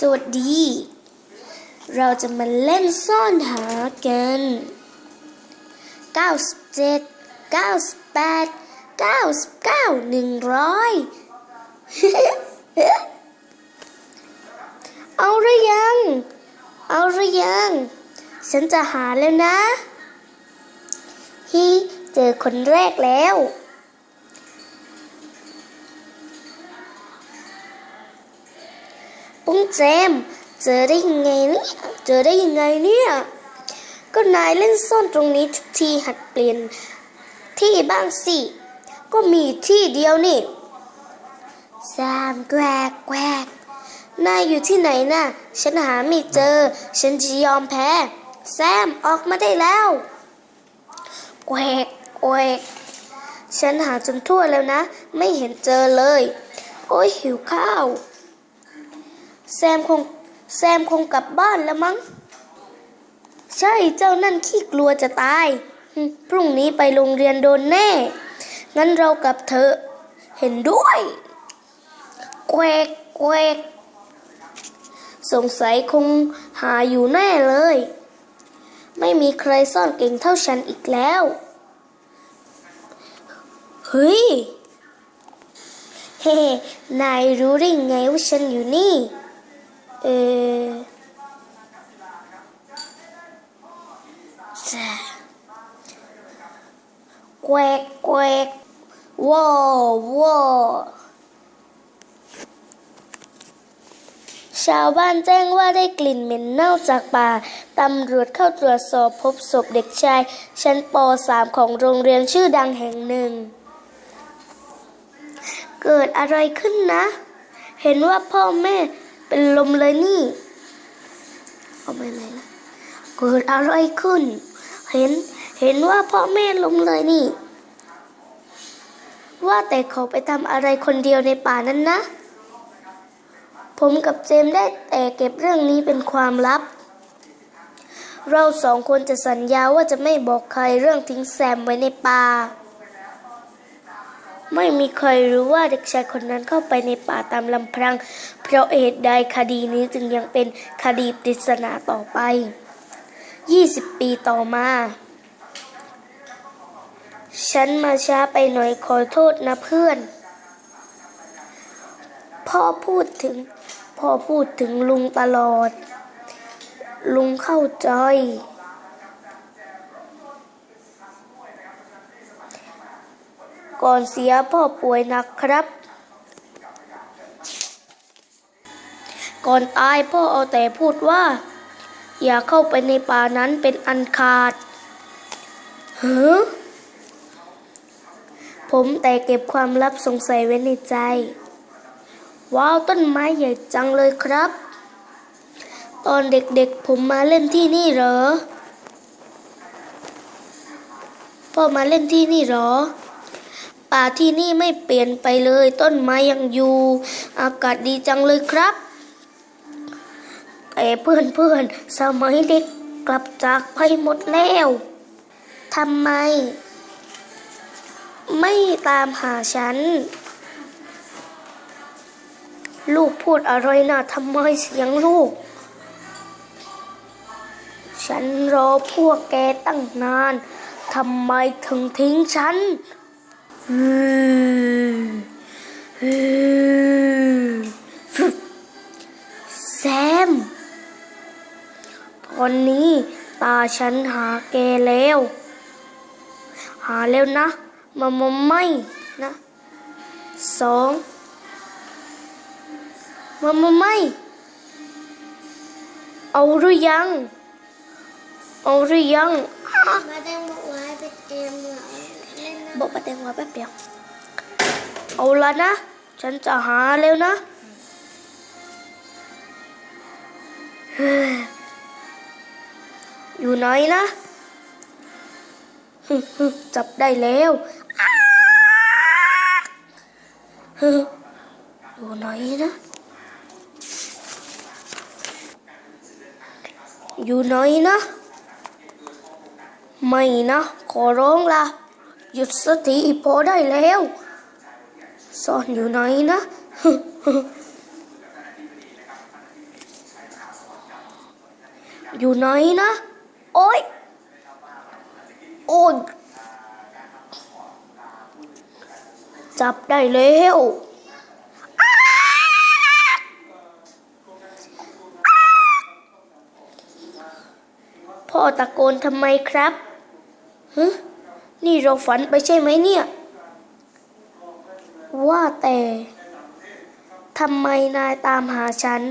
สวัสดี เราจะมาเล่นซ่อนหากัน 97 98 99 100 เอาหรือยัง เอาหรือยัง ฉันจะหาแล้วนะ ฮีเจอคนแรกแล้ว ปุ้งเจม เจอได้ยังไงเนี่ยเจอได้ยังไงเนี่ยก็นายเล่นซ่อนตรงนี้ทุกทีหัดเปลี่ยนที่บ้างสิ ก็มีที่เดียวนี่แซมแกวกแกวกนายอยู่ที่ไหนน่ะ ฉันหาไม่เจอ ฉันจะยอมแพ้ แซมออกมาได้แล้วแกวกแกวกฉันหาจนทั่วแล้วนะ ไม่เห็นเจอเลย โอ้ยหิวข้าว แซมคงแซมคงกลับบ้านแล้วมั้ง ใช่เจ้านั่นขี้กลัวจะตาย พรุ่งนี้ไปโรงเรียนโดนแน่ งั้นเรากลับเถอะเห็นด้วยแควกแควกสงสัยคงหาอยู่แน่เลย ไม่มีใครซ่อนเก่งเท่าฉันอีกแล้ว เฮ้ย เฮ้ นายรู้ได้ไงว่าฉันอยู่นี่ เออจ้ะแควกแควกว้าวว้าวชาวบ้านแจ้งว่าได้กลิ่นเหม็นเน่าจากป่า ตำรวจเข้าตรวจสอบพบศพเด็กชาย ชั้นป .3 ของโรงเรียนชื่อดังแห่งหนึ่ง เกิดอะไรขึ้นนะ เห็นว่าพ่อแม่ เป็นลมเลยนี่ เอาไปไหนละเกิดอะไรขึ้น เห็นเห็นว่าพ่อแม่ลมเลยนี่ ว่าแต่เขาไปทำอะไรคนเดียวในป่านั้นนะ ผมกับเจมได้แต่เก็บเรื่องนี้เป็นความลับ เราสองคนจะสัญญาว่าจะไม่บอกใครเรื่องทิ้งแซมไว้ในป่า ไม่มีใครรู้ว่าเด็กชายคนนั้นเข้าไปในป่าตามลำพัง เพราะเหตุใดคดีนี้จึงยังเป็นคดีปริศนาต่อไป 20 ปีต่อมา ฉันมาช้าไปหน่อยขอโทษนะเพื่อน พ่อพูดถึง พ่อพูดถึงลุงตลอด ลุงเข้าใจ ก่อนเสียพ่อป่วยหนักครับ ก่อนตายพ่อเอาแต่พูดว่า อย่าเข้าไปในป่านั้นเป็นอันขาดเฮ้อผมแต่เก็บความลับสงสัยไว้ในใจ ว้าวต้นไม้ใหญ่จังเลยครับ ตอนเด็กๆผมมาเล่นที่นี่เหรอ พ่อมาเล่นที่นี่เหรอ ป่าที่นี่ไม่เปลี่ยนไปเลย ต้นไม้ยังอยู่ อากาศดีจังเลยครับแต่เพื่อนเพื่อนๆสมัยเด็กกลับจากไปหมดแล้วทำไม ไม่ตามหาฉัน ลูกพูดอะไรนะทำไมเสียงลูก ฉันรอพวกแกตั้งนานทำไมถึงทิ้งฉัน แซมตอนนี้ตาฉันหาแกแล้ว หาแล้วนะมามาไม่นะสองมามาไม่ เอาหรือยัง เอาหรือยังมาแดงบอกว่าไปเตรียมเหรอเล่นน้ บอกประเด็นไว้แป๊บเดียว เอาละนะ ฉันจะหาแล้วนะอยู่ไหนนะ จับได้แล้วอยู่ไหนนะ อยู่ไหนนะ ไม่นะ ขอร้องละ หยุดสติพอได้แล้ว ซ่อนอยู่ไหนนะอยู่ไหนนะ โอ๊ยโอ๊ยจับได้แล้วพ่อตะโกนทำไมครับฮะ นี่เราฝันไปใช่ไหมเนี่ย ว่าแต่ทำไมนายตามหาฉัน